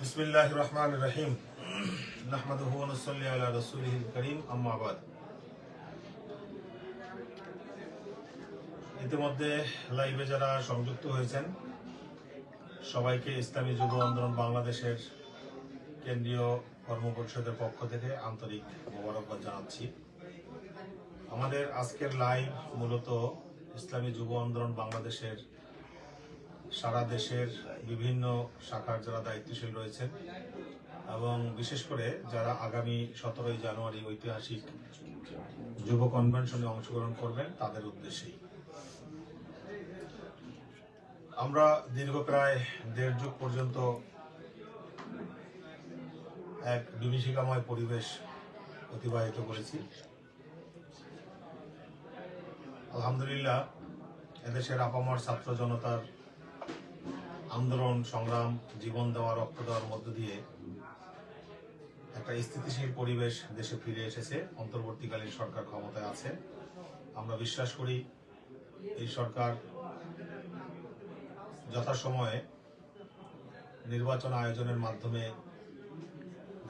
বিসমিল্লাহ রহমান রহিম নাহমাদুহু ওয়া নুসাল্লি আলা রাসূলিহিল কারীম, আম্মা ইতিমধ্যে লাইভে যারা সংযুক্ত হয়েছেন, সবাইকে ইসলামী যুব আন্দোলন বাংলাদেশের কেন্দ্রীয় কর্মপরিষদের পক্ষ থেকে আন্তরিক মোবারকবাদ জানাচ্ছি। আমাদের আজকের লাইভ মূলত ইসলামী যুব আন্দোলন বাংলাদেশের সারা দেশের বিভিন্ন শাখার যারা দায়িত্বশীল রয়েছেন এবং বিশেষ করে যারা আগামী সতেরোই জানুয়ারি ঐতিহাসিক যুব কনভেনশনে অংশগ্রহণ করবেন, তাদের উদ্দেশ্যেই। আমরা দীর্ঘ প্রায় দেড় যুগ পর্যন্ত এক বিভীষিকাময় পরিবেশ অতিবাহিত করেছি। আলহামদুলিল্লাহ, এদেশের আপামর ছাত্র জনতার আন্দোলন, সংগ্রাম, জীবন দেওয়া, রক্ত দেওয়ার মধ্য দিয়ে একটা স্থিতিশীল পরিবেশ দেশে ফিরে এসেছে, অন্তর্বর্তীকালীন সরকার ক্ষমতায় আছে। আমরা বিশ্বাস করি, এই সরকার যথাসময়ে নির্বাচন আয়োজনের মাধ্যমে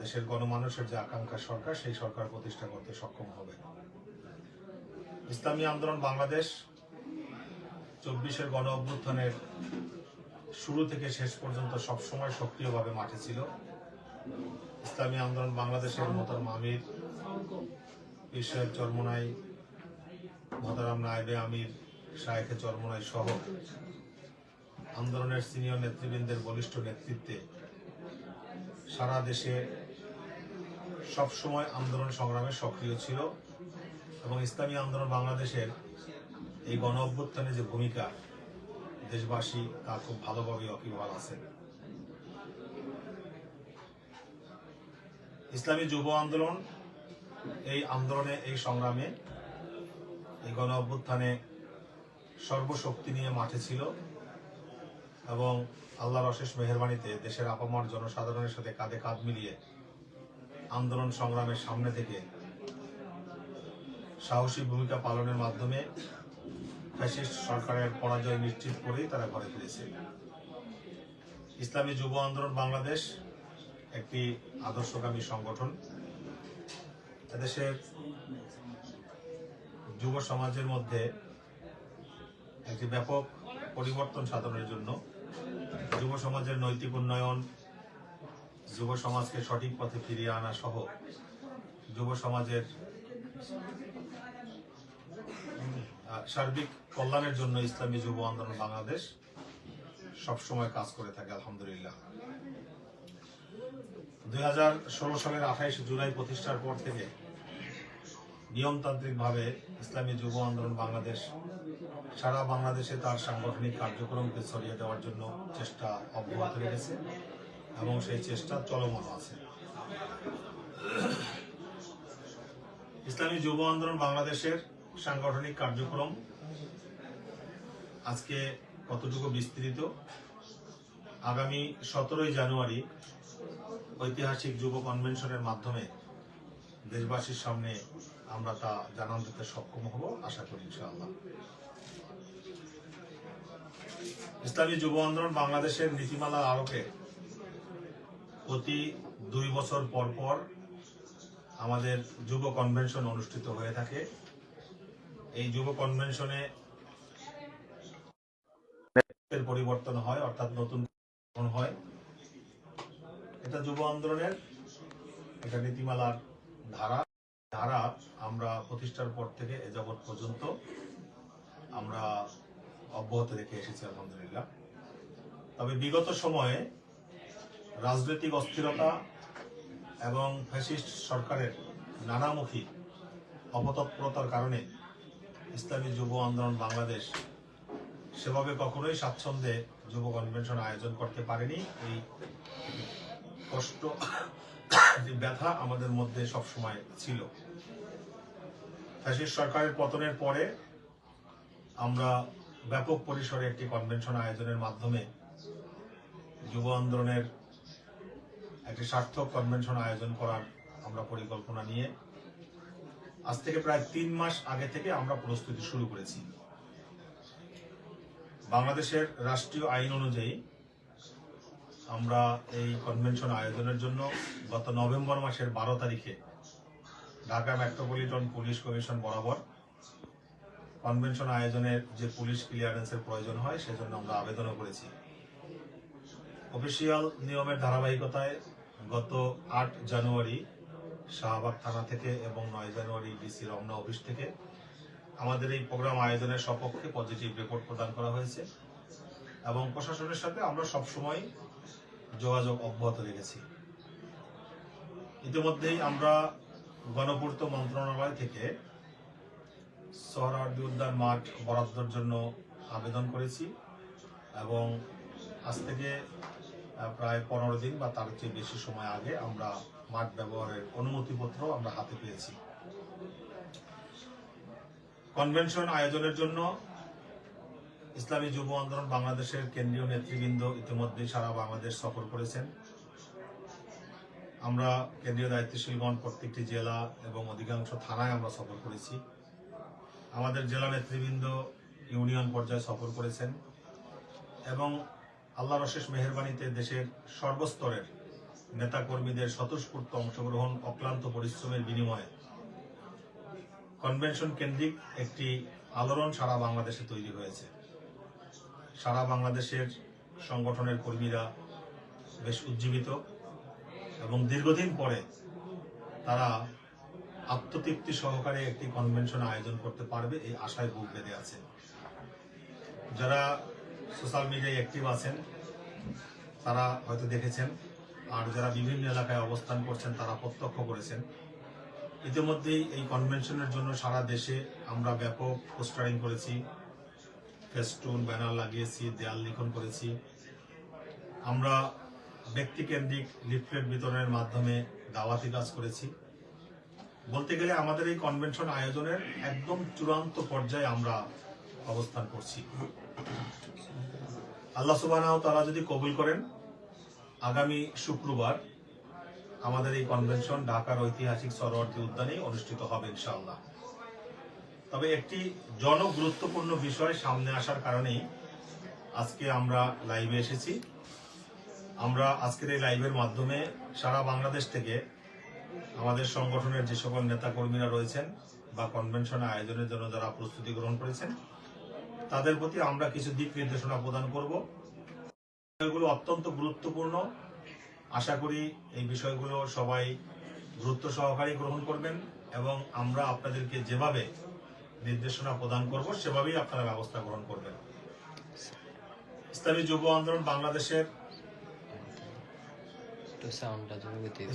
দেশের গণমানুষের যে আকাঙ্ক্ষা সরকার, সেই সরকার প্রতিষ্ঠা করতে সক্ষম হবে। ইসলামী আন্দোলন বাংলাদেশ চব্বিশের গণ অভ্যুত্থানের শুরু থেকে শেষ পর্যন্ত সবসময় সক্রিয়ভাবে মাঠে ছিল। ইসলামী আন্দোলন বাংলাদেশের মোতার আমির সাহেব চরমনাই মোতারাম নায়েবে আমির, শায়েখে চরমনাই সহ আন্দোলনের সিনিয়র নেতৃবৃন্দের বলিষ্ঠ নেতৃত্বে সারা দেশে সবসময় আন্দোলন সংগ্রামে সক্রিয় ছিল এবং ইসলামী আন্দোলন বাংলাদেশের এই গণ অভ্যুত্থানে যে ভূমিকা, দেশবাসী তা খুব ভালোভাবে অকিবহাল আছেন ইসলামী যুব আন্দোলন এই আন্দোলনে, এই সংগ্রামে এই গণ অভ্যুত্থানে সর্বশক্তি নিয়ে মাঠে ছিল এবং আল্লাহর অশেষ মেহরবানিতে দেশের আপামর জনসাধারণের সাথে কাঁধে কাঁধ মিলিয়ে আন্দোলন সংগ্রামের সামনে থেকে সাহসী ভূমিকা পালনের মাধ্যমে ফ্যাসিস্ট সরকারের পরাজয় নিশ্চিত করেই তারা ঘরে ফিরেছে। ইসলামী যুব আন্দোলন বাংলাদেশ একটি আদর্শগামী সংগঠন। এদেশের যুব সমাজের মধ্যে একটি ব্যাপক পরিবর্তন সাধনের জন্য যুব সমাজের নৈতিক উন্নয়ন যুব সমাজকে সঠিক পথে ফিরিয়ে আনা সহ যুব সমাজের সার্বিক কল্যাণের জন্য ইসলামী যুব আন্দোলন বাংলাদেশ সবসময় কাজ করে থাকে, আলহামদুলিল্লাহ। দুই হাজার ষোলো সালের আঠাইশ জুলাই প্রতিষ্ঠার পর থেকে নিয়মতান্ত্রিকভাবে ইসলামী যুব আন্দোলন বাংলাদেশ সারা বাংলাদেশে তার সাংগঠনিক কার্যক্রমকে ছড়িয়ে দেওয়ার জন্য চেষ্টা অব্যাহত রেখেছে। এবং সেই চেষ্টা চলমান আছে। ইসলামী যুব আন্দোলন বাংলাদেশের সাংগঠনিক কার্যক্রম। আজকে কতটুকু বিস্তৃত? আগামী সতেরোই জানুয়ারি ঐতিহাসিক যুব কনভেনশনের মাধ্যমে দেশবাসীর সামনে আমরা তা জানান দিতে সক্ষম হব, আশা করি ইনশাআল্লাহ। ইসলামী যুব আন্দোলন বাংলাদেশের নীতিমালা আরোপে প্রতি দুই বছর পর পর আমাদের যুব কনভেনশন অনুষ্ঠিত হয়ে থাকে। এই যুব কনভেনশনে পরিবর্তন হয়, অর্থাৎ নতুন হয়। এটা যুব আন্দোলনের এটা নীতিমালার ধারা। ধারা আমরা প্রতিষ্ঠার পর থেকে এ যাবৎ পর্যন্ত আমরা অব্যাহত রেখে এসেছি, আলহামদুলিল্লাহ। তবে বিগত সময়ে রাজনৈতিক অস্থিরতা এবং ফ্যাসিস্ট সরকারের নানামুখী অপতৎপরতার কারণে ইসলামী যুব আন্দোলন বাংলাদেশ সেভাবে কখনোই স্বাচ্ছন্দ্যে যুব কনভেনশন আয়োজন করতে পারেনি। এই কষ্ট, যে ব্যথা আমাদের মধ্যে সবসময় ছিল। ফ্যাসিস্ট সরকারের পতনের পরে আমরা ব্যাপক পরিসরে একটি কনভেনশন আয়োজনের মাধ্যমে যুব আন্দোলনের একটি সার্থক কনভেনশন আয়োজন করার আমরা পরিকল্পনা নিয়ে আজ থেকে প্রায় তিন মাস আগে থেকে আমরা প্রস্তুতি শুরু করেছি। বাংলাদেশের রাষ্ট্রীয় আইন অনুযায়ী আমরা এই কনভেনশন আয়োজনের জন্য গত নভেম্বর মাসের বারো তারিখে ঢাকা মেট্রোপলিটন পুলিশ কমিশন বরাবর কনভেনশন আয়োজনের যে পুলিশ ক্লিয়ারেন্সের প্রয়োজন হয়, সেজন্য আমরা আবেদনও করেছি। অফিসিয়াল নিয়মের ধারাবাহিকতায় গত আট জানুয়ারি শাহবাগ থানা থেকে এবং নয় জানুয়ারি ডিসি রমনা অফিস থেকে আমাদের এই প্রোগ্রাম আয়োজনের সপক্ষে পজিটিভ রিপোর্ট প্রদান করা হয়েছে এবং প্রশাসনের সাথে আমরা সবসময় যোগাযোগ অব্যাহত রেখেছি। ইতিমধ্যেই আমরা গণপূর্ত মন্ত্রণালয় থেকে সোহরাওয়ার্দী উদ্যান মাঠ বরাদ্দর জন্য আবেদন করেছি এবং আজ থেকে প্রায় পনেরো দিন বা তার চেয়ে বেশি সময় আগে আমরা মাঠ ব্যবহারের অনুমতিপত্র আমরা হাতে পেয়েছি। কনভেনশন আয়োজনের জন্য ইসলামী যুব আন্দোলন বাংলাদেশের কেন্দ্রীয় নেতৃবৃন্দ ইতিমধ্যে সারা বাংলাদেশ সফর করেছেন। আমরা কেন্দ্রীয় দায়িত্বশীলগণ প্রত্যেকটি জেলা এবং অধিকাংশ থানায় আমরা সফর করেছি। আমাদের জেলা নেতৃবৃন্দ ইউনিয়ন পর্যায়ে সফর করেছেন এবং আল্লাহর অশেষ মেহরবানিতে দেশের সর্বস্তরের নেতাকর্মীদের স্বতঃস্ফূর্ত অংশগ্রহণ অক্লান্ত পরিশ্রমের বিনিময়ে কনভেনশন কেন্দ্রিক একটি আলোড়ন সারা বাংলাদেশে তৈরি হয়েছে। সারা বাংলাদেশের সংগঠনের কর্মীরা বেশ উজ্জীবিত এবং দীর্ঘদিন পরে তারা আত্মতৃপ্তি সহকারে একটি কনভেনশন আয়োজন করতে পারবে এই আশায় বুক বেঁধে আছে যারা সোশ্যাল মিডিয়ায় অ্যাক্টিভ আছেন। তারা হয়তো দেখেছেন। আর যারা বিভিন্ন এলাকায় অবস্থান করছেন, তারা প্রত্যক্ষ করেছেন। ইতিমধ্যেই এই কনভেনশনের জন্য সারা দেশে আমরা ব্যাপক পোস্টারিং করেছি। ফেস্টুন, ব্যানার লাগিয়েছি, দেয়াল লিখন করেছি। আমরা ব্যক্তিকেন্দ্রিক লিফলেট বিতরণের মাধ্যমে দাওয়াতি কাজ করেছি। বলতে গেলে আমাদের এই কনভেনশন আয়োজনের একদম চূড়ান্ত পর্যায়ে আমরা অবস্থান করছি। আল্লাহ সুবাহ তারা যদি কবুল করেন, আগামী শুক্রবার আমাদের এই কনভেনশন ঢাকার ঐতিহাসিক সরোয়ার্থী উদ্যানে অনুষ্ঠিত হবে ইনশাআল্লাহ। তবে একটি জনগুরুত্বপূর্ণ বিষয় সামনে আসার কারণেই আজকে আমরা লাইভে এসেছি। আমরা আজকের এই লাইভের মাধ্যমে সারা বাংলাদেশ থেকে আমাদের সংগঠনের যে সকল নেতাকর্মীরা রয়েছেন বা কনভেনশন আয়োজনের জন্য যারা প্রস্তুতি গ্রহণ করেছেন তাদের প্রতি আমরা কিছু দিক নির্দেশনা প্রদান করব। বিষয়গুলো অত্যন্ত গুরুত্বপূর্ণ। আশা করি এই বিষয়গুলো সবাই গুরুত্ব সহকারে গ্রহণ করবেন এবং আমরা আপনাদেরকে যেভাবে নির্দেশনা প্রদান করব সেভাবেই আপনারা ব্যবস্থা গ্রহণ করবেন। ইসলামী যুব আন্দোলন বাংলাদেশের।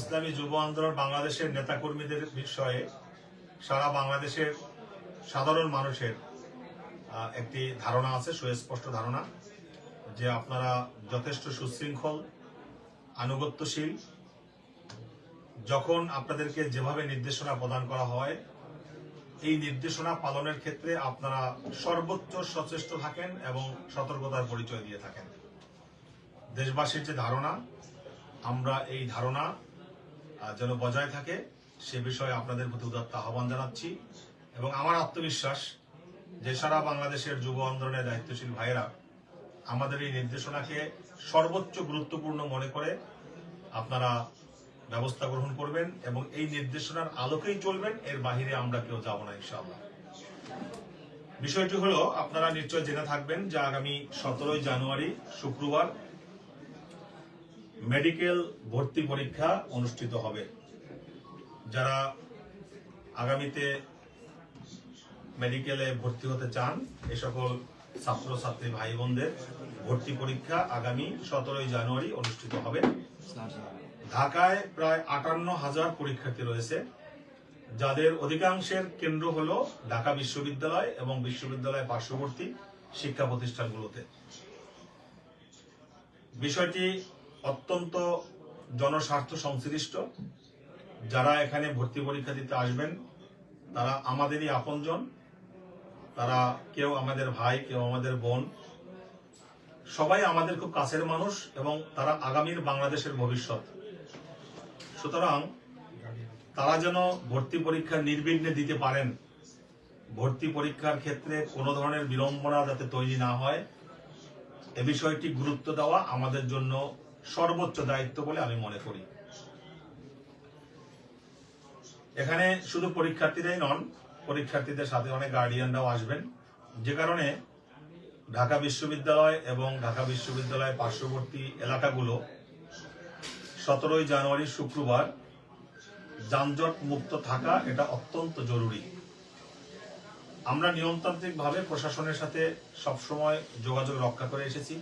ইসলামী যুব আন্দোলন বাংলাদেশের নেতাকর্মীদের বিষয়ে সারা বাংলাদেশের সাধারণ মানুষের একটি ধারণা আছে, সুস্পষ্ট ধারণা, যে আপনারা যথেষ্ট সুশৃঙ্খল, আনুগত্যশীল। যখন আপনাদেরকে যেভাবে নির্দেশনা প্রদান করা হয়, এই নির্দেশনা পালনের ক্ষেত্রে আপনারা সর্বোচ্চ সচেষ্ট থাকেন এবং সতর্কতার পরিচয় দিয়ে থাকেন। দেশবাসীর যে ধারণা, আমরা এই ধারণা যেন বজায় থাকে, সে বিষয়ে আপনাদের প্রতি উদাত্ত আহ্বান জানাচ্ছি এবং আমার আত্মবিশ্বাস যে সারা বাংলাদেশের যুব আন্দোলনের দায়িত্বশীল ভাইয়েরা আমাদের এই নির্দেশনাকে সর্বোচ্চ গুরুত্বপূর্ণ মনে করে আপনারা ব্যবস্থা গ্রহণ করবেন এবং এই নির্দেশনার আলোকেই চলবেন, এর বাহিরে আমরা কেউ যাব না ইনশাআল্লাহ। বিষয়টি হলো, আপনারা নিশ্চয় জেনে থাকবেন যে আগামী সতেরোই জানুয়ারি শুক্রবার মেডিকেল ভর্তি পরীক্ষা অনুষ্ঠিত হবে। যারা আগামীতে মেডিকেলে ভর্তি হতে চান এ সকল ছাত্রছাত্রী ভাই বোনদের ভর্তি পরীক্ষা আগামী সতেরোই জানুয়ারি অনুষ্ঠিত হবে। ঢাকায় প্রায় আটান্ন হাজার পরীক্ষার্থী রয়েছে। যাদের অধিকাংশের কেন্দ্র হল ঢাকা বিশ্ববিদ্যালয় এবং বিশ্ববিদ্যালয় পার্শ্ববর্তী শিক্ষা প্রতিষ্ঠানগুলোতে। বিষয়টি অত্যন্ত জনস্বার্থ সংশ্লিষ্ট। যারা এখানে ভর্তি পরীক্ষা দিতে আসবেন, তারা আমাদেরই আপনজন। তারা কেউ আমাদের ভাই, কেউ আমাদের বোন, সবাই আমাদের খুব কাছের মানুষ এবং তারা আগামীর বাংলাদেশের ভবিষ্যৎ। সুতরাং তারা যেন ভর্তি পরীক্ষা নির্বিঘ্নে দিতে পারেন, ভর্তি পরীক্ষার ক্ষেত্রে কোনো ধরনের বিড়ম্বনা যাতে তৈরি না হয়, এ বিষয়টি গুরুত্ব দেওয়া আমাদের জন্য সর্বোচ্চ দায়িত্ব বলে আমি মনে করি। এখানে শুধু পরীক্ষার্থীরাই নন পরীক্ষার্থীদের সাথে অনেক গার্ডিয়ানরাও আসবেন। যে কারণে ঢাকা বিশ্ববিদ্যালয় এবং ঢাকা বিশ্ববিদ্যালয়ের পার্শ্ববর্তী এলাকাগুলো সতেরোই জানুয়ারি শুক্রবার যানজট মুক্ত থাকা এটা অত্যন্ত জরুরি। আমরা নিয়মতান্ত্রিকভাবে প্রশাসনের সাথে সবসময় যোগাযোগ রক্ষা করে এসেছি।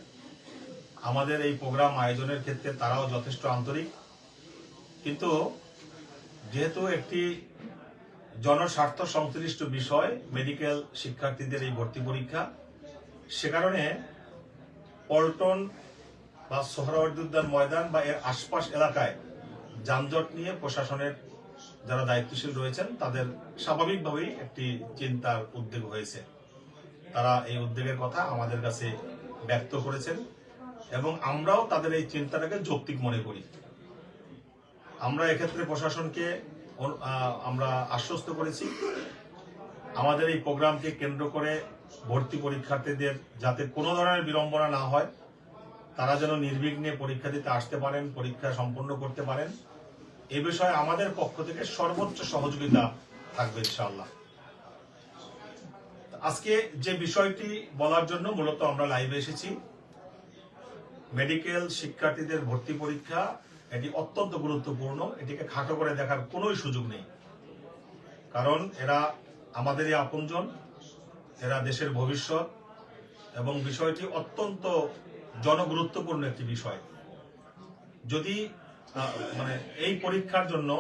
আমাদের এই প্রোগ্রাম আয়োজনের ক্ষেত্রে তারাও যথেষ্ট আন্তরিক। কিন্তু যেহেতু একটি জনস্বার্থ সংশ্লিষ্ট বিষয় মেডিকেল শিক্ষার্থীদের এই ভর্তি পরীক্ষা। সে কারণে পল্টন বা সোহরাওয়ার্দী উদ্যান ময়দান বা এর আশপাশ এলাকায় যানজট নিয়ে প্রশাসনের যারা দায়িত্বশীল রয়েছেন, তাদের স্বাভাবিকভাবেই একটি চিন্তার উদ্যোগ হয়েছে। তারা এই উদ্যোগের কথা আমাদের কাছে ব্যক্ত করেছেন এবং আমরাও তাদের এই চিন্তাটাকে যৌক্তিক মনে করি। আমরা এক্ষেত্রে প্রশাসনকে আমরা আশ্বস্ত করেছি। আমাদের এই প্রোগ্রামকে কেন্দ্র করে ভর্তি পরীক্ষার্থীদের যাতে কোনো ধরনের বিড়ম্বনা না হয়, তারা যেন নির্বিঘ্নে পরীক্ষা দিতে আসতে পারেন, পরীক্ষা সম্পন্ন করতে পারেন। এ বিষয়ে আমাদের পক্ষ থেকে সর্বোচ্চ সহযোগিতা থাকবে ইনশাআল্লাহ। আজকে যে বিষয়টি বলার জন্য মূলত আমরা লাইভে এসেছি, মেডিকেল শিক্ষার্থীদের ভর্তি পরীক্ষা এটি অত্যন্ত গুরুত্বপূর্ণ, এটিকে খাটো করে দেখার কোনো সুযোগ নেই। কারণ এরা আমাদেরই আপনজন, এরা দেশের ভবিষ্যৎ, এবং বিষয়টি অত্যন্ত জনগুরুত্বপূর্ণ একটি বিষয়। যদি মানে এই পরীক্ষার জন্য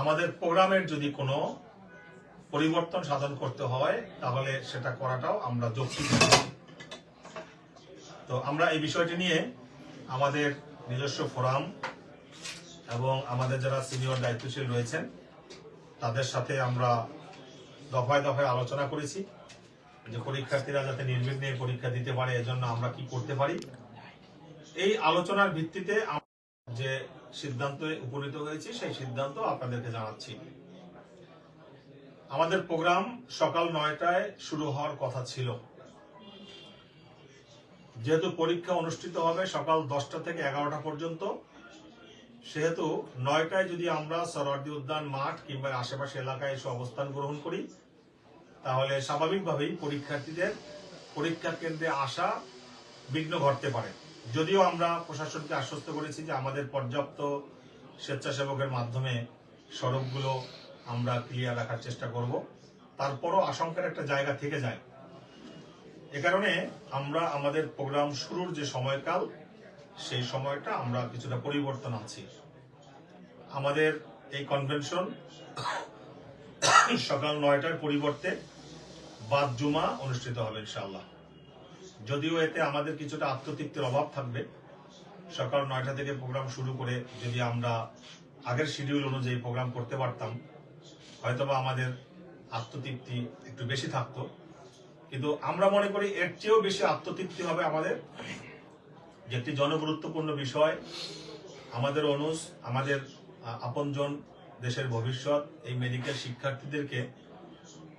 আমাদের প্রোগ্রামের যদি কোনো পরিবর্তন সাধন করতে হয়, তাহলে সেটা করাটাও আমরা যৌক্তিক। তো আমরা এই বিষয়টি নিয়ে আমাদের নিজস্ব ফোরাম এবং আমাদের যারা সিনিয়র দায়িত্বশীল রয়েছেন, তাদের সাথে আমরা দফায় দফায় আলোচনা করেছি যে পরীক্ষার্থীরা যাতে নির্বিঘ্নে পরীক্ষা দিতে পারে, এজন্য আমরা কি করতে পারি। এই আলোচনার ভিত্তিতে যে সিদ্ধান্তে উপনীত হয়েছি, সেই সিদ্ধান্ত আপনাদেরকে জানাচ্ছি। আমাদের প্রোগ্রাম সকাল নয়টায় শুরু হওয়ার কথা ছিল। যেহেতু পরীক্ষা অনুষ্ঠিত হবে সকাল দশটা থেকে এগারোটা পর্যন্ত, সেহেতু নয়টায় যদি আমরা সরওয়ার্দী উদ্যান মাঠ কিংবা আশেপাশে এলাকায় এসে অবস্থান গ্রহণ করি, তাহলে স্বাভাবিকভাবেই পরীক্ষার্থীদের পরীক্ষা কেন্দ্রে আসা বিঘ্ন ঘটতে পারে। যদিও আমরা প্রশাসনকে আশ্বস্ত করেছি যে আমাদের পর্যাপ্ত স্বেচ্ছাসেবকের মাধ্যমে সড়কগুলো আমরা ক্লিয়ার রাখার চেষ্টা করব। তারপরও আশঙ্কার একটা জায়গা থেকে যায়। এ কারণে আমরা আমাদের প্রোগ্রাম শুরুর যে সময়কাল, সেই সময়টা আমরা কিছুটা পরিবর্তন আছি আমাদের এই কনভেনশন সকাল নয়টার পরিবর্তে বাদ জুমা অনুষ্ঠিত হবে ইনশাল্লাহ যদিও এতে আমাদের কিছুটা আত্মতৃপ্তির অভাব থাকবে। সকাল নয়টা থেকে প্রোগ্রাম শুরু করে যদি আমরা আগের শিডিউল অনুযায়ী প্রোগ্রাম করতে পারতাম, হয়তোবা আমাদের আত্মতৃপ্তি একটু বেশি থাকতো। কিন্তু আমরা মনে করি এর চেয়েও বেশি আত্মতৃপ্তি হবে আমাদের। যে একটি জনগুরুত্বপূর্ণ বিষয়, আমাদের অনুষ আমাদের আপনজন দেশের ভবিষ্যৎ, এই মেডিকেল শিক্ষার্থীদেরকে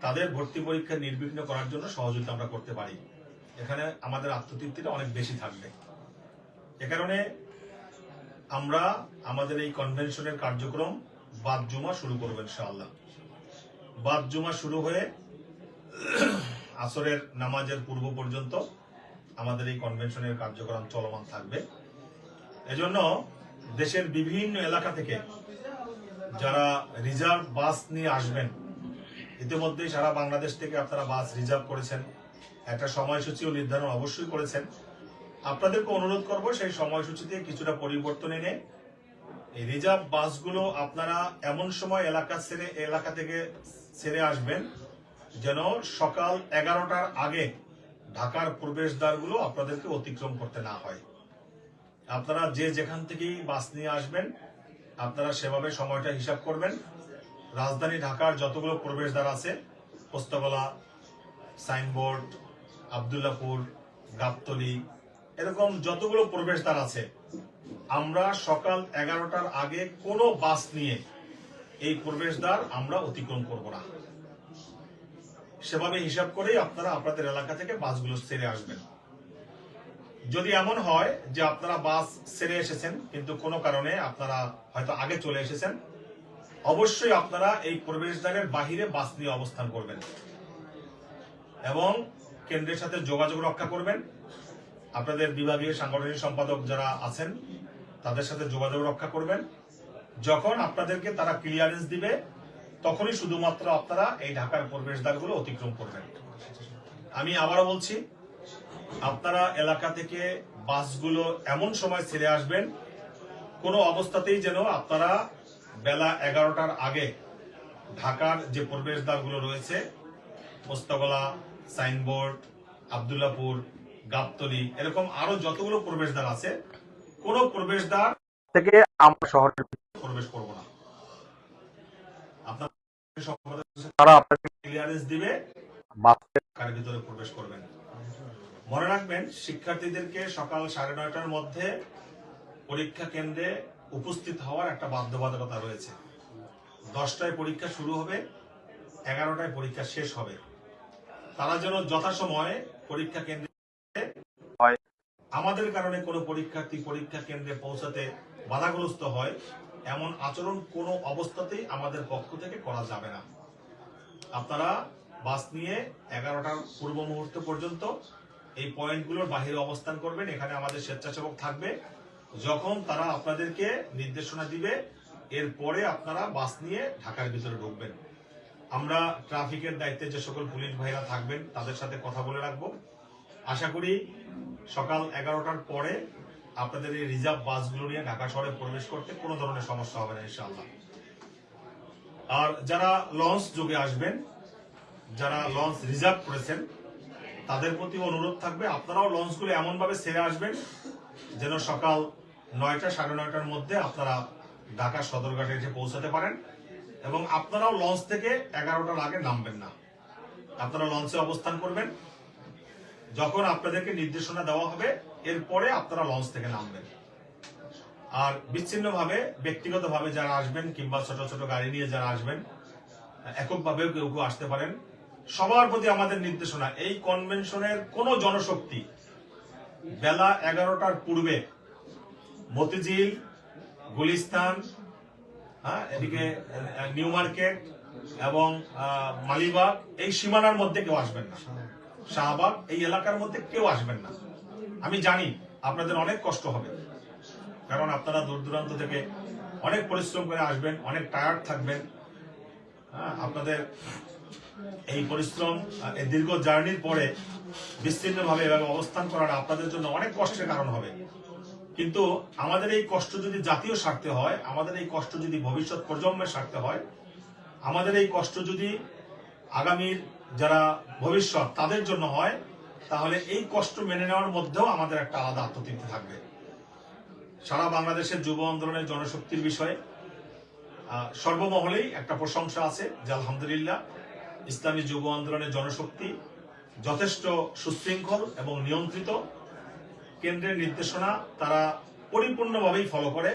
তাদের ভর্তি পরীক্ষা নির্বিঘ্ন করার জন্য সহযোগিতা আমরা করতে পারি। এখানে আমাদের আত্মতৃপ্তিটা অনেক বেশি থাকবে। এ কারণে আমরা আমাদের এই কনভেনশনের কার্যক্রম বাদ জুমা শুরু করব ইনশাআল্লাহ। বাদ জুমা শুরু হয়ে আসরের নামাজের পূর্ব পর্যন্ত আমাদের এই কনভেনশনের কার্যক্রম চলমান থাকবে। এজন্য দেশের বিভিন্ন এলাকা থেকে যারা রিজার্ভ বাস নিয়ে আসবেন, ইতিমধ্যেই সারা বাংলাদেশ থেকে আপনারা বাস রিজার্ভ করেছেন। একটা সময়সূচিও নির্ধারণ অবশ্যই করেছেন। আপনাদেরকে অনুরোধ করব, সেই সময়সূচিতে কিছুটা পরিবর্তন এনে এই রিজার্ভ বাসগুলো আপনারা এমন সময় এলাকা ছেড়ে এলাকা থেকে ছেড়ে আসবেন যেন সকাল এগারোটার আগে ঢাকার প্রবেশদ্বারগুলো আপনাদেরকে অতিক্রম করতে না হয়। আপনারা যে যেখান থেকেই বাস নিয়ে আসবেন, আপনারা সেভাবে সময়টা হিসাব করবেন। রাজধানী ঢাকার যতগুলো প্রবেশদ্বার আছে, পোস্তগোলা, সাইনবোর্ড, আবদুল্লাপুর, গাবতলি, এরকম যতগুলো প্রবেশদ্বার আছে, আমরা সকাল এগারোটার আগে কোনো বাস নিয়ে এই প্রবেশদ্বার আমরা অতিক্রম করব না। সেভাবে হিসাব করেই আপনারা আপনাদের এলাকা থেকে বাসগুলো ছেড়ে আসবেন। যদি এমন হয় যে আপনারা বাস ছেড়ে এসেছেন, কিন্তু কোনো কারণে আপনারা হয়তো আগে চলে এসেছেন, অবশ্যই আপনারা এই প্রবেশদ্বারের বাহিরে বাস নিয়ে অবস্থান করবেন এবং কেন্দ্রের সাথে যোগাযোগ রক্ষা করবেন। আপনাদের বিভাগীয় সাংগঠনিক সম্পাদক যারা আছেন, তাদের সাথে যোগাযোগ রক্ষা করবেন। যখন আপনাদেরকে তারা ক্লিয়ারেন্স দিবে তখনই শুধুমাত্র আপনারা এই ঢাকার প্রবেশদ্বারগুলো অতিক্রম করবেন। আমি আবারও বলছি, আপনারা এলাকা থেকে বাসগুলো এমন সময় ছেড়ে আসবেন, কোনো অবস্থাতেই যেন আপনারা বেলা এগারোটার আগে ঢাকার যে প্রবেশদ্বারগুলো রয়েছে মোস্তগলা সাইনবোর্ড, আবদুল্লাপুর, গাবতলি, এরকম আরও যতগুলো প্রবেশদ্বার আছে, কোন প্রবেশদ্বার থেকে আমরা শহরের প্রবেশ করব না। তারা আপনাকে ক্লিয়ারেন্স দিবে। বাসে কার ভিতরে প্রবেশ করবেন। মনে রাখবেন শিক্ষার্থীদেরকে সকাল সাড়ে নয়টার মধ্যে পরীক্ষা কেন্দ্রে উপস্থিত হওয়ার একটা বাধ্যবাধকতা রয়েছে। দশটায় পরীক্ষা শুরু হবে এগারোটায় পরীক্ষা শেষ হবে। তারা যেন যথাসময়ে পরীক্ষা কেন্দ্রে হয়। আমাদের কারণে কোনো পরীক্ষার্থী পরীক্ষা কেন্দ্রে পৌঁছাতে বাধাগ্রস্ত হয় এমন আচরণ কোনো অবস্থাতেই আমাদের পক্ষ থেকে করা যাবে না। আপনারা বাস নিয়ে এগারোটার পূর্ব মুহূর্ত পর্যন্ত এই পয়েন্টগুলোর বাহিরে অবস্থান করবেন। এখানে আমাদের স্বেচ্ছাসেবক থাকবে। যখন তারা আপনাদেরকে নির্দেশনা দিবে, এরপরে আপনারা বাস নিয়ে ঢাকার ভিতরে ঢুকবেন। আমরা ট্রাফিকের দায়িত্বে যে সকল পুলিশ ভাইরা থাকবেন, তাদের সাথে কথা বলে রাখব। আশা করি সকাল এগারোটার পরে আপনাদের এই রিজার্ভ বাসগুলো নিয়ে ঢাকা শহরে প্রবেশ করতে কোনো ধরনের সমস্যা হবে না, ইনশাআল্লাহ। আর যারা লঞ্চ যোগে আসবেন, যারা লঞ্চ রিজার্ভ করেছেন, তাদের প্রতি অনুরোধ থাকবে, আপনারাও লঞ্চগুলো এমন ভাবে ছেড়ে আসবেন যেন সকাল নয়টা, সাড়ে নয়টার মধ্যে আপনারা ঢাকা সদরঘাটে এসে পৌঁছাতে পারেন এবং আপনারাও লঞ্চ থেকে এগারোটার আগে নামবেন না। আপনারা লঞ্চে অবস্থান করবেন। যখন আপনাদেরকে নির্দেশনা দেওয়া হবে এরপরে আপনারা লঞ্চ থেকে নামবেন। আর বিচ্ছিন্নভাবে, ব্যক্তিগতভাবে যারা আসবেন কিংবা ছোট ছোট গাড়ি নিয়ে যারা আসবেন, এককভাবেও কেউ কেউ আসতে পারেন। সবার প্রতি আমাদের নির্দেশনা, এই কনভেনশনের কোন জনশক্তি বেলা এগারোটার পূর্বে মতিঝিল, গুলিস্তান হ্যাঁ এদিকে নিউ মার্কেট এবং মালিবাগ, এই সীমানার মধ্যে কেউ আসবেন না। শাহবাগ, এই এলাকার মধ্যে কেউ আসবেন না। আমি জানি আপনাদের অনেক কষ্ট হবে। কারণ আপনারা দূর দূরান্ত থেকে অনেক পরিশ্রম করে আসবেন, অনেক টায়ার্ড থাকবেন। আপনাদের এই পরিশ্রম এই দীর্ঘ জার্নির পরে বিস্তীর্ণভাবে এভাবে অবস্থান করাটা আপনাদের জন্য অনেক কষ্টের কারণ হবে। কিন্তু আমাদের এই কষ্ট যদি জাতীয় স্বার্থে হয়, আমাদের এই কষ্ট যদি ভবিষ্যৎ প্রজন্মের স্বার্থে হয়, আমাদের এই কষ্ট যদি আগামীর যারা ভবিষ্যৎ তাদের জন্য হয় তাহলে এই কষ্ট মেনে নেওয়ার মধ্যেও আমাদের একটা আলাদা আত্মতৃপ্তি থাকবে। সারা বাংলাদেশের যুব আন্দোলনের জনশক্তির বিষয়ে সর্বমহলেই একটা প্রশংসা আছে যে আলহামদুলিল্লাহ ইসলামী যুব আন্দোলনের জনশক্তি যথেষ্ট সুশৃঙ্খল এবং নিয়ন্ত্রিত। কেন্দ্রের নির্দেশনা তারা পরিপূর্ণভাবেই ফলো করে।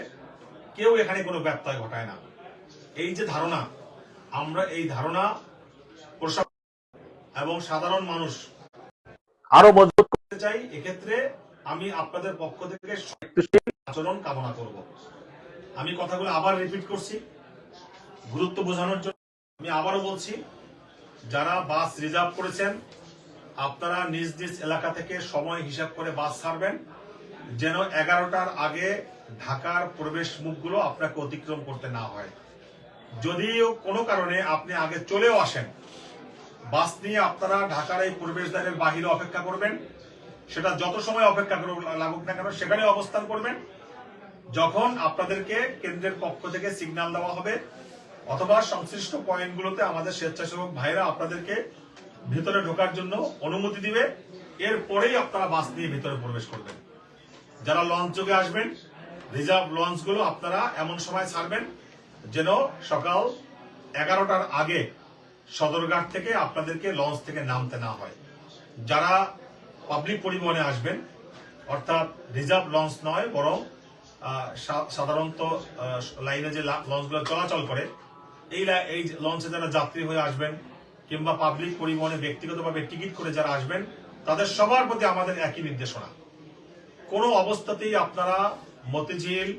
কেউ এখানে কোনো ব্যত্যয় ঘটায় না। এই যে ধারণা, আমরা এই ধারণা প্রশাসন এবং সাধারণ মানুষ আরও মজবুত করতে চাই, এক্ষেত্রে আমি আপনাদের পক্ষ থেকে আচরণ কামনা করব। আমি কথাগুলো আবার রিপিট করছি। গুরুত্ব বোঝানোর জন্য আমি আবারও বলছি, যারা বাস রিজার্ভ করেছেন, আপনারা নিজ নিজ এলাকা থেকে সময় হিসাব করে বাস ছাড়বেন, যেন এগারোটার আগে ঢাকার প্রবেশ মুখগুলো আপনাকে অতিক্রম করতে না হয়। যদিও কোনো কারণে আপনি আগে চলেও আসেন বাস নিয়ে আপনারা ঢাকার এই প্রবেশদ্বারের বাহিরে অপেক্ষা করবেন। সেটা যত সময় অপেক্ষা লাগুক না কেন, সেখানে অবস্থান করবেন। যখন আপনাদেরকে কেন্দ্রের পক্ষ থেকে সিগন্যাল দেওয়া হবে, অথবা সংশ্লিষ্ট পয়েন্টগুলোতে আমাদের স্বেচ্ছাসেবক ভাইরা আপনাদেরকে ভিতরে ঢোকার জন্য অনুমতি দিবে। এরপরেই আপনারা বাস নিয়ে ভিতরে প্রবেশ করবেন। যারা লঞ্চ যোগে আসবেন, রিজার্ভ লঞ্চগুলো আপনারা এমন সময় ছাড়বেন যেন সকাল এগারোটার আগে সদরঘাট থেকে আপনাদেরকে লঞ্চ থেকে নামতে না হয়। যারা পাবলিক পরিবহনে আসবেন, অর্থাৎ রিজার্ভ লঞ্চ নয়, বরং সাধারণত লাইনে যে লঞ্চগুলো চলাচল করে, এই এই লঞ্চে যারা যাত্রী হয়ে আসবেন, কিংবা পাবলিক পরিবহনে ব্যক্তিগতভাবে টিকিট করে যারা আসবেন, তাদের সবার প্রতি আমাদের একই নির্দেশনা। কোনো অবস্থাতেই আপনারা মতিঝিল,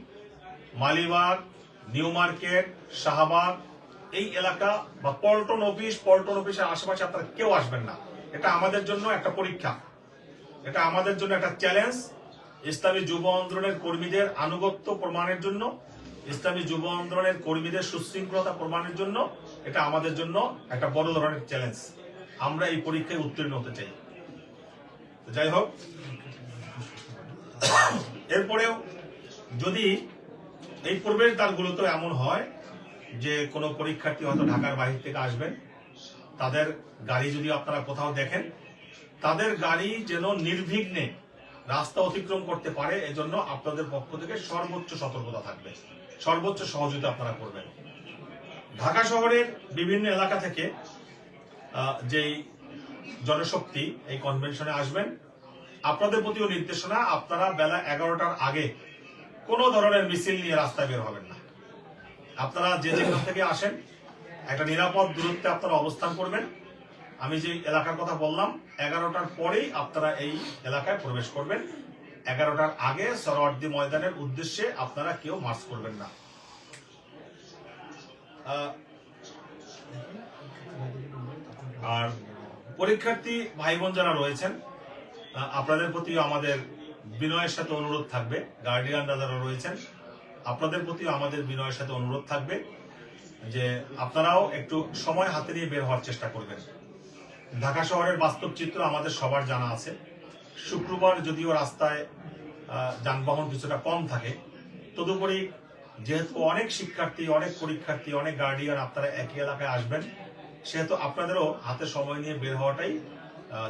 মালিবাগ, নিউ মার্কেট, শাহবাগ এই এলাকা বা পল্টন অফিস, পল্টন অফিসের আশেপাশে আপনারা কেউ আসবেন না। এটা আমাদের জন্য একটা পরীক্ষা। এটা আমাদের জন্য একটা চ্যালেঞ্জ ইসলামী যুব আন্দোলনের কর্মীদের আনুগত্য প্রমাণের জন্য, ইসলামী যুব আন্দোলনের কর্মীদের সুশৃঙ্খলতা প্রমাণের জন্য এটা আমাদের জন্য একটা বড় ধরনের চ্যালেঞ্জ আমরা এই পরীক্ষায় উত্তীর্ণ হতে চাই। যাই হোক। এরপরেও যদি এই প্রবেশ দ্বারগুলোতে এমন হয় যে কোনো পরীক্ষার্থী হয়তো ঢাকার বাহির থেকে আসবেন। তাদের গাড়ি যদি আপনারা কোথাও দেখেন, তাদের গাড়ি যেন নির্বিঘ্নে রাস্তা অতিক্রম করতে পারে, এজন্য আপনাদের পক্ষ থেকে সর্বোচ্চ সতর্কতা থাকবে। সর্বোচ্চ সহযোগিতা আপনারা করবেন। ঢাকা শহরের বিভিন্ন এলাকা থেকে যেই জনশক্তি এই কনভেনশনে আসবেন, আপনাদের প্রতিও নির্দেশনা, আপনারা বেলা এগারোটার আগে কোনো ধরনের মিছিল নিয়ে রাস্তায় বের হবেন না। আপনারা যে যেখান থেকে আসেন, একটা নিরাপদ দূরত্বে আপনারা অবস্থান করবেন। আমি যে এলাকার কথা বললাম, এগারোটার পরেই আপনারা এই এলাকায় প্রবেশ করবেন। এগারোটার আগে সরওয়ার্দি ময়দানের উদ্দেশ্যে আপনারা কেউ মার্চ করবেন না। আর পরীক্ষার্থী ভাই বোন যারা রয়েছেন আপনাদের প্রতি আমাদের বিনয়ের সাথে অনুরোধ থাকবে। গার্ডিয়ানরা যারা রয়েছেন আপনাদের প্রতি আমাদের বিনয়ের সাথে অনুরোধ থাকবে যে আপনারাও একটু সময় হাতে নিয়ে বের হওয়ার চেষ্টা করবেন। ঢাকা শহরের বাস্তব চিত্র আমাদের সবার জানা আছে। শুক্রবার যদিও রাস্তায় যানবাহন কিছুটা কম থাকে, তদুপরি যেহেতু অনেক শিক্ষার্থী, অনেক পরীক্ষার্থী, অনেক গার্ডিয়ান আপনারা একই এলাকায় আসবেন, সেহেতু আপনাদেরও হাতে সময় নিয়ে বের হওয়াটাই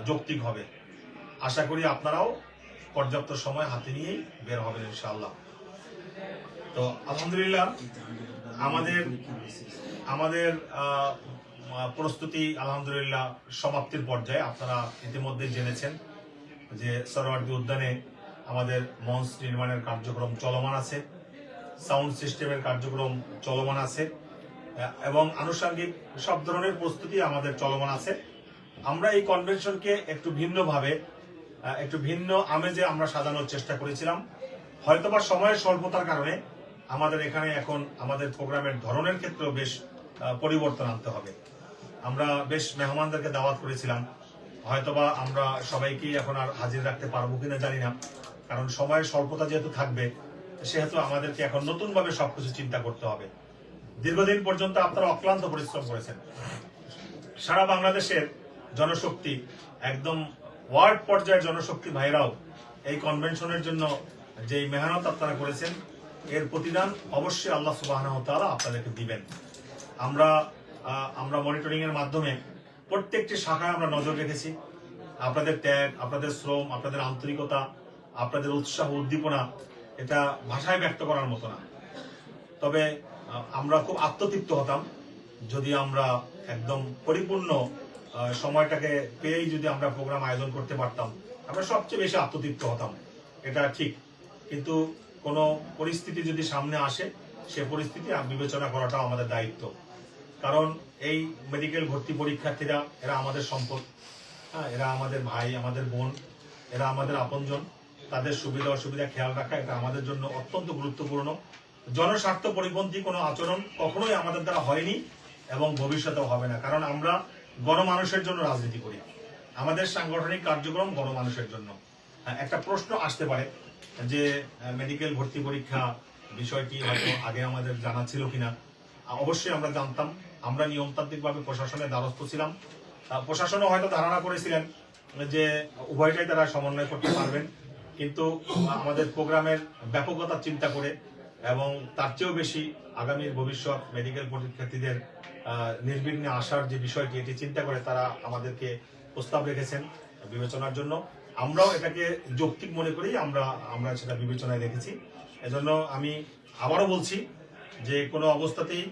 যৌক্তিক হবে। আশা করি আপনারাও পর্যাপ্ত সময় হাতে নিয়েই বের হবেন ইনশাআল্লাহ। তো আলহামদুলিল্লাহ, আমাদের আমাদের প্রস্তুতি আলহামদুলিল্লাহ সমাপ্তির পর্যায়ে। আপনারা ইতিমধ্যে জেনেছেন যে সরোয়ার্দী উদ্যানে আমাদের মঞ্চ নির্মাণের কার্যক্রম চলমান আছে, সাউন্ড সিস্টেমের কার্যক্রম চলমান আছে এবং আনুষঙ্গিক সব ধরনের প্রস্তুতি আমাদের চলমান আছে। আমরা এই কনভেনশনকে একটু ভিন্নভাবে একটু ভিন্ন আমেজে আমরা সাজানোর চেষ্টা করেছিলাম। হয়তোবা সময়ের স্বল্পতার কারণে আমাদের এখানে এখন আমাদের প্রোগ্রামের ধরনের ক্ষেত্রেও বেশ পরিবর্তন আনতে হবে। আমরা বেশ মেহমানদেরকে দাওয়াত করেছিলাম। হয়তোবা আমরা সবাইকেই এখন আর হাজির রাখতে পারব কিনা জানি না। কারণ সময়ের স্বল্পতা যেহেতু থাকবে, সেহেতু আমাদেরকে এখন নতুন ভাবে সবকিছু চিন্তা করতে হবে। দীর্ঘদিন পর্যন্ত আপনারা অক্লান্ত পরিশ্রম করেছেন। সারা বাংলাদেশের জনশক্তি, একদম ওয়ার্ড পর্যায়ের জনশক্তি ভাইরাও এই কনভেনশনের জন্য যেই মেহনত আপনারা করেছেন এর প্রতিদান অবশ্যই আল্লাহ সুবাহ আপনাদেরকে দিবেন। আমরা আমরা মনিটরিং এর মাধ্যমে প্রত্যেকটি শাখায় আমরা নজর রেখেছি। আপনাদের ত্যাগ, আপনাদের শ্রম, আপনাদের আন্তরিকতা, আপনাদের উৎসাহ, উদ্দীপনা, এটা ভাষায় ব্যক্ত করার মতো না। তবে আমরা খুব আত্মতৃপ্ত হতাম যদি আমরা একদম পরিপূর্ণ সময়টাকে পেয়েই যদি আমরা প্রোগ্রাম আয়োজন করতে পারতাম। আমরা সবচেয়ে বেশি আত্মতৃপ্ত হতাম, এটা ঠিক। কিন্তু কোনো পরিস্থিতি যদি সামনে আসে সে পরিস্থিতি বিবেচনা করাটাও আমাদের দায়িত্ব। কারণ এই মেডিকেল ভর্তি পরীক্ষার্থীরা এরা আমাদের সম্পদ। হ্যাঁ এরা আমাদের ভাই আমাদের বোন এরা আমাদের আপনজন। তাদের সুবিধা অসুবিধা খেয়াল রাখা এটা আমাদের জন্য অত্যন্ত গুরুত্বপূর্ণ। জনস্বার্থ পরিপন্থী কোনো আচরণ কখনোই আমাদের দ্বারা হয়নি এবং ভবিষ্যতেও হবে না। কারণ আমরা গণমানুষের জন্য রাজনীতি করি। আমাদের সাংগঠনিক কার্যক্রম গণমানুষের জন্য। হ্যাঁ, একটা প্রশ্ন আসতে পারে। যে মেডিকেল ভর্তি পরীক্ষা বিষয়টি হয়তো আগে আমাদের জানা ছিল কিনা অবশ্যই আমরা জানতাম। আমরা নিয়মতান্ত্রিকভাবে প্রশাসনের দ্বারস্থ ছিলাম। প্রশাসনও হয়তো ধারণা করেছিলেন যে, উভয়টাই তারা সমন্বয় করতে পারবেন। কিন্তু আমাদের প্রোগ্রামের ব্যাপকতা চিন্তা করে এবং তার চেয়েও বেশি আগামীর ভবিষ্যৎ মেডিকেল পরীক্ষার্থীদের নির্বিঘ্নে আসার যে বিষয়টি, এটি চিন্তা করে তারা আমাদেরকে প্রস্তাব রেখেছেন বিবেচনার জন্য। আমরাও এটাকে যৌক্তিক মনে করি আমরা আমরা সেটা বিবেচনায় রেখেছি। এজন্য আমি আবারও বলছি যে কোনো অবস্থাতেই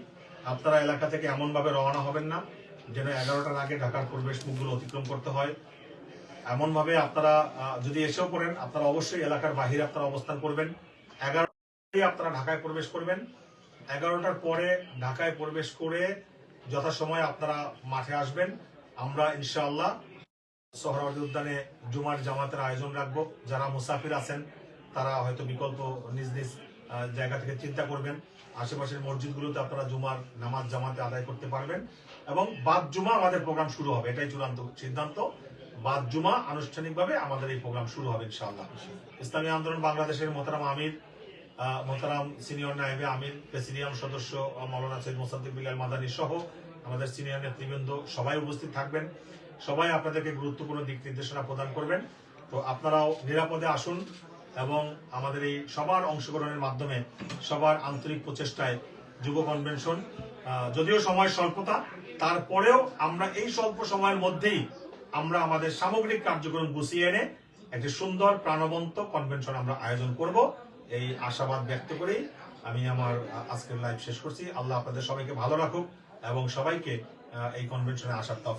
আপনারা এলাকা থেকে এমনভাবে রওনা হবেন না, যেন এগারোটার আগে ঢাকার পরিবেশ মুখগুলো অতিক্রম করতে হয়। এমনভাবে আপনারা যদি এসেও পড়েন, আপনারা অবশ্যই এলাকার বাহিরে আপনারা অবস্থান করবেন। এগারোটায় আপনারা ঢাকায় প্রবেশ করবেন। এগারোটার পরে ঢাকায় প্রবেশ করে যথাসময়ে আপনারা মাঠে আসবেন। আমরা ইনশাআল্লাহ সোহরাওয়ার্দী উদ্যানে জুমার জামাতের আয়োজন রাখব। যারা মুসাফির আছেন, তারা হয়তো বিকল্প নিজ নিজ জায়গা থেকে চিন্তা করবেন। আশেপাশের মসজিদগুলোতে আপনারা জুমার নামাজ জামাতে আদায় করতে পারবেন এবং বাদ জুমা আমাদের প্রোগ্রাম শুরু হবে। এটাই চূড়ান্ত সিদ্ধান্ত। বাদ জুমা আনুষ্ঠানিকভাবে আমাদের এই প্রোগ্রাম শুরু হবে ইনশাআল্লাহ। ইসলামী আন্দোলন বাংলাদেশের মোহতারাম আমির মোতারাম সিনিয়র নায়েবে আমির, প্রেসিডিয়াম সদস্য মৌলানা সৈয়দ মোসাদ্দিক বিলাল মাদানী সহ আমাদের সিনিয়র নেতৃবৃন্দ সবাই উপস্থিত থাকবেন। সবাই আপনাদেরকে গুরুত্বপূর্ণ দিক নির্দেশনা প্রদান করবেন। তো আপনারাও নিরাপদে আসুন এবং আমাদের এই সবার অংশগ্রহণের মাধ্যমে সবার আন্তরিক প্রচেষ্টায় যুব কনভেনশন যদিও সময় স্বল্পতা, তারপরেও আমরা এই স্বল্প সময়ের মধ্যেই আমরা আমাদের সামগ্রিক কার্যক্রম গুছিয়ে এনে একটি সুন্দর প্রাণবন্ত কনভেনশন আমরা আয়োজন করব। এই আশাবাদ ব্যক্ত করেই আমি আমার আজকের লাইভ শেষ করছি। আল্লাহ আপনাদের সবাইকে ভালো রাখুক এবং সবাইকে এই কনভেনশনে আসার তফ